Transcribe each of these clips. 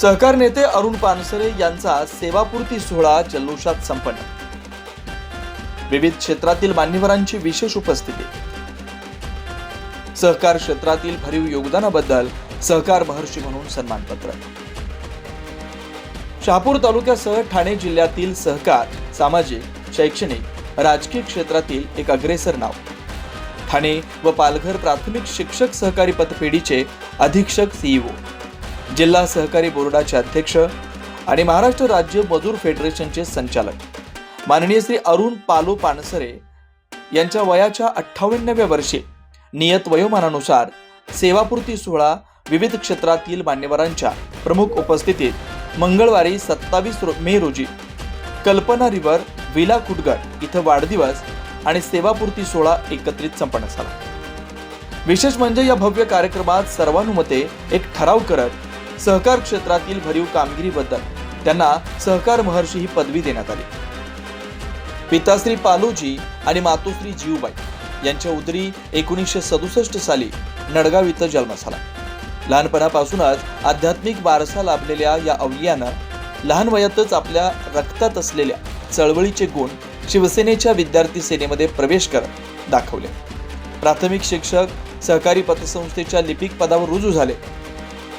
सहकार नेते अरुण पानसरे यांचा सेवापूर्ती सोहळा जल्लोषात संपन्न. विविध क्षेत्रातील मान्यवरांची विशेष उपस्थिती. सहकार क्षेत्रातील भरीव योगदानाबद्दल सहकार महर्षी म्हणून सन्मानपत्र. शहापूर तालुक्यासह ठाणे जिल्ह्यातील सहकार सामाजिक शैक्षणिक राजकीय क्षेत्रातील एक अग्रेसर नाव. ठाणे व पालघर प्राथमिक शिक्षक सहकारी पतपेढीचे अधीक्षक सीईओ जिल्हा सहकारी बोर्डाचे अध्यक्ष आणि महाराष्ट्र राज्य मजूर फेडरेशनचे संचालक. माननीय श्री अरुण पालो पानसरे यांच्या वयाच्या अठ्ठावन्नाव्या वर्षी नियत वयोमानानुसार सेवापूर्ती सोहळा विविध क्षेत्रातील मान्यवरांच्या प्रमुख उपस्थितीत मंगळवारी सत्तावीस मे रोजी कल्पना रिव्हर विला कुटगड इथं वाढदिवस आणि सेवापूर्ती सोहळा एकत्रित संपन्न झाला. विशेष म्हणजे या भव्य कार्यक्रमात सर्वानुमते एक ठराव करत सहकार क्षेत्रातील भरीव कामगिरीबद्दल त्यांना सहकार महर्षी ही पदवी देण्यात आली. पिताश्री पालूजी आणि मातोश्री जीवबाई यांच्या उदरी एकोणीसशे सदुसष्ट साली नडगाव इथं जन्म झाला. लहानपणापासूनच आध्यात्मिक वारसा लाभलेल्या या अवलियानं लहान वयातच आपल्या रक्तात असलेल्या चळवळीचे गुण शिवसेनेच्या विद्यार्थी सेनेमध्ये प्रवेश करत दाखवले. प्राथमिक शिक्षक सहकारी पतसंस्थेच्या लिपिक पदावर रुजू झाले.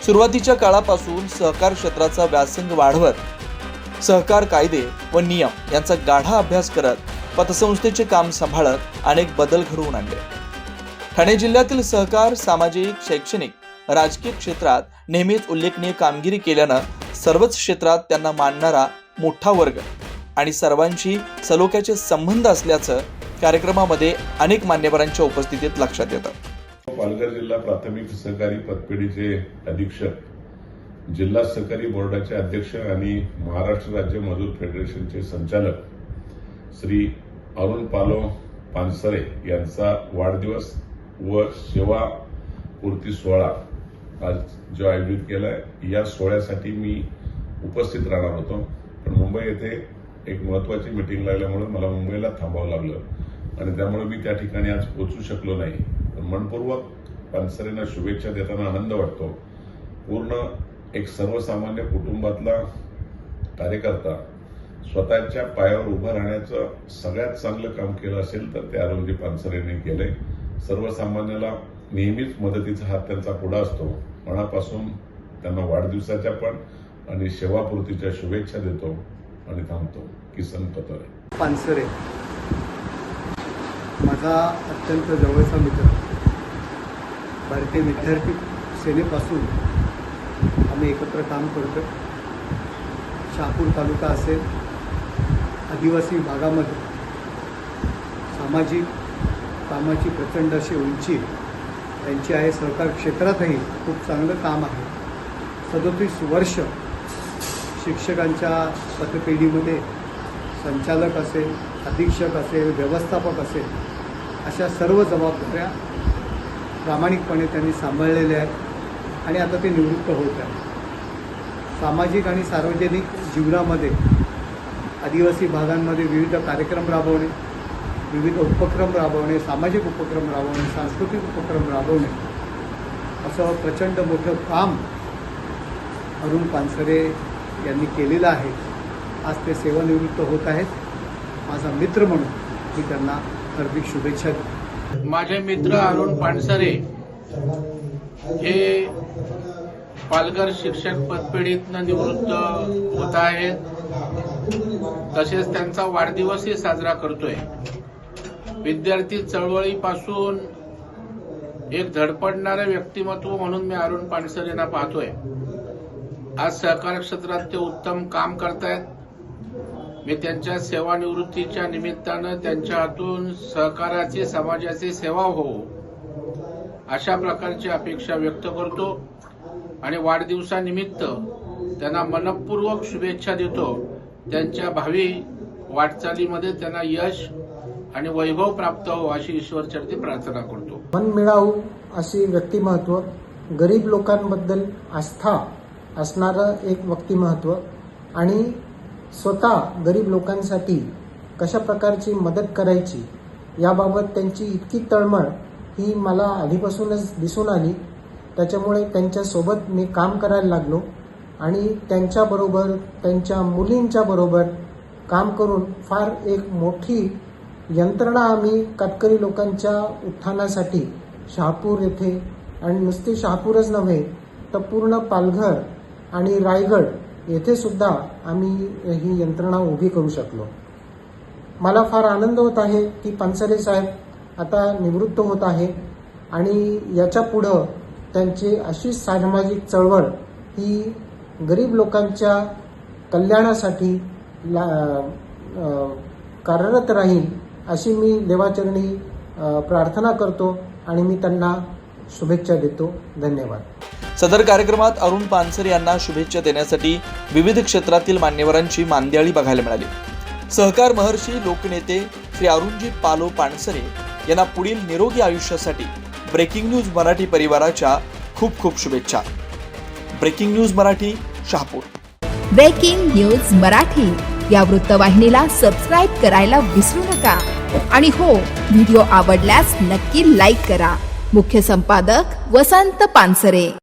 सुरुवातीच्या काळापासून सहकार क्षेत्राचा व्यासंग वाढवत सहकार कायदे व नियम यांचा गाढा अभ्यास करत पतसंस्थेचे काम सांभाळत अनेक बदल घडवून आणले. ठाणे जिल्ह्यातील सहकार सामाजिक शैक्षणिक राजकीय क्षेत्रात नेहमीच उल्लेखनीय कामगिरी केल्यानं सर्वच क्षेत्रात त्यांना मानणारा मोठा वर्ग आणि सर्वांशी सलोख्याचे संबंध असल्याचं कार्यक्रमामध्ये अनेक मान्यवरांच्या उपस्थितीत लक्षात येतं. पालघर जिल्हा प्राथमिक सहकारी पतपेढीचे अधीक्षक जिल्हा सहकारी बोर्डाचे अध्यक्ष आणि महाराष्ट्र राज्य मजूर फेडरेशनचे संचालक श्री अरुण पालो पानसरे यांचा वाढदिवस व सेवा पूर्ती सोहळा आज जो आयोजित केलाय या सोहळ्यासाठी मी उपस्थित राहणार होतो. पण मुंबई येथे एक महत्वाची मीटिंग लागल्यामुळे मला मुंबईला थांबावं लागलं आणि त्यामुळे मी त्या ठिकाणी आज पोहोचू शकलो नाही. मनपूर्वक पानसरेंना शुभेच्छा देताना आनंद वाटतो. पूर्ण एक सर्वसामान्य कुटुंबातला कार्यकर्ता स्वतःच्या पायावर उभं राहण्याचं सगळ्यात चांगलं काम केलं असेल तर ते अरुणजी पानसरेंनी केलंय. सर्वसामान्याला नेहमीच मदतीचा हात त्यांचा पुढा असतो. मनापासून त्यांना वाढदिवसाच्या पण आणि सेवापूर्तीच्या शुभेच्छा देतो आणि थांबतो. किसन पतोरे. पानसरे. माझा अत्यंत जवळचा मित्र. भारतीय विद्यार्थी सेनेपासून आम्ही एकत्र काम करतो शहापूर तालुका असेल आदिवासी भागामध्ये सामाजिक कामाची प्रचंड अशी उंची त्यांची आहे. सहकार क्षेत्रातही खूप चांगलं काम आहे. सदोतीस वर्ष शिक्षकांच्या पतपेढीमध्ये संचालक असेल अधीक्षक असेल व्यवस्थापक असेल अशा सर्व जबाबदाऱ्या प्रामाणिकपणे त्यांनी सांभाळलेल्या आहेत आणि आता ते निवृत्त होत आहेत. सामाजिक आणि सार्वजनिक जीवनामध्ये आदिवासी भागांमध्ये विविध कार्यक्रम राबवणे विविध उपक्रम राबवणे सामाजिक उपक्रम राबवणे सांस्कृतिक उपक्रम राबवणे असं प्रचंड मोठं काम अरुण पानसरे यांनी केलेलं आहे. आज ते सेवानिवृत्त होत आहेत. माझा मित्र म्हणून मी त्यांना हार्दिक शुभेच्छा माझे मित्र अरुण पानसरे हे पालघर शिक्षक पदपेढीतनं निवृत्त होत आहेत. तसेच त्यांचा वाढदिवसही साजरा करतोय. विद्यार्थी चळवळीपासून एक धडपडणारे व्यक्तिमत्व म्हणून मी अरुण पानसर पाहतोय. आज सहकार क्षेत्रात ते उत्तम काम करतायत. मी त्यांच्या सेवानिवृत्तीच्या निमित्तानं त्यांच्या हातून सहकाराची समाजाची सेवा हो अशा प्रकारची अपेक्षा व्यक्त करतो आणि वाढदिवसानिमित्त त्यांना मनपूर्वक शुभेच्छा देतो. त्यांच्या भावी वाटचालीमध्ये त्यांना यश आणि वैभव प्राप्त हो अशी ईश्वरचरती प्रार्थना करतो. मन मिळावू अशी व्यक्तिमत्व गरीब लोकांबद्दल आस्था असणारं एक व्यक्तिमत्व आणि स्वतः गरीब लोकांसाठी कशा प्रकारची मदत करायची याबाबत त्यांची इतकी तळमळ ही मला आधीपासूनच दिसून आली. त्याच्यामुळे त्यांच्यासोबत मी काम करायला लागलो आणि त्यांच्याबरोबर त्यांच्या मुलींच्या बरोबर काम करून फार एक मोठी यंत्रणा आम्ही कातकरी लोकांच्या उत्थानासाठी शहापूर येथे आणि नुसते शहापूरच नव्हे तर पूर्ण पालघर आणि रायगड येथे सुद्धा आम्ही ही यंत्रणा उभी करू शकलो. मला फार आनंद होत आहे की पानसरे साहेब आता निवृत्त होत आहे आणि याच्या पुढं त्यांची अशी सामाजिक चळवळ ही गरीब लोकांच्या कल्याणासाठी ला कार्यरत राहील अशी मी देवाचरणी प्रार्थना करतो आणि मी त्यांना शुभेच्छा देतो. धन्यवाद. सदर कार्यक्रमात अरुण पानसरे यांना शुभेच्छा देण्यासाठी विविध क्षेत्रातील मान्यवरांची मांदियाळी बघायला मिळाली. सहकार महर्षी लोकनेते श्री अरुणजी पालो पानसरे यांना पुढील निरोगी आयुष्यासाठी ब्रेकिंग न्यूज मराठी परिवाराच्या खूप खूप शुभेच्छा. Breaking news Marathi Shahapur. Breaking news Marathi. या वृत्तवाहिनीला सबस्क्राईब करायला विसरू नका. आणि हो व्हिडिओ आवडल्यास नक्की लाईक करा. मुख्य संपादक वसंत पानसरे.